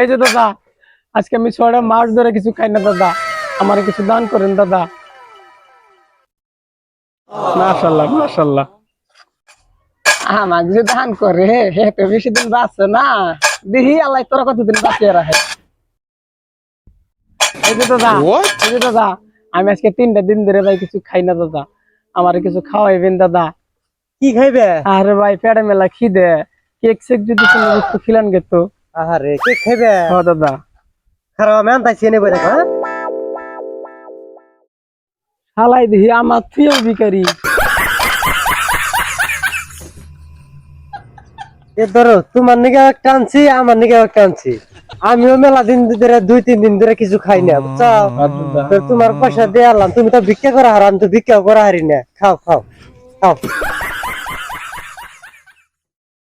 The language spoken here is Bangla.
এই যে দাদা আজকে আমি ছয়টা মাস ধরে কিছু খাই না দাদা। আমার কিছু দান করেন দাদা। মাশাল্লাহ মাশাল্লাহ। আমাকে যে দান করে হে তো বেশি দিন বাঁচছে না। দেখি আল্লাহ তোরা কতদিন বাঁচিয়ে রাখে। এই যে দাদা এই যে দাদা আমি আজকে তিনটা দিন ধরে ভাই কিছু খাই না দাদা। আমার কিছু খাওয়াইবেন দাদা। কি খাইবে? আরে ভাই পেটে মেলা খিদে। কেক সেক যদি কোনো বস্তু খিলান গেতো আহারে কি খাইবে? ও দাদা। খারাপ আমি আনতাছি এনে বই দেখো হ্যাঁ? হালাই দেখি আমার তুইও বিকারি এ ধরো তোমার নিকে একটা আনছি আমার নিকে একটা আনছি। আমিও মেলা দিন ধরে দুই তিন দিন ধরে কিছু খাই না বুঝছ? তো তোমার পয়সা দিয়ে আনলাম তুমি তো ভিক্ষা করা হার আমি তো ভিক্ষা করা হারি না। খাও খাও খাও।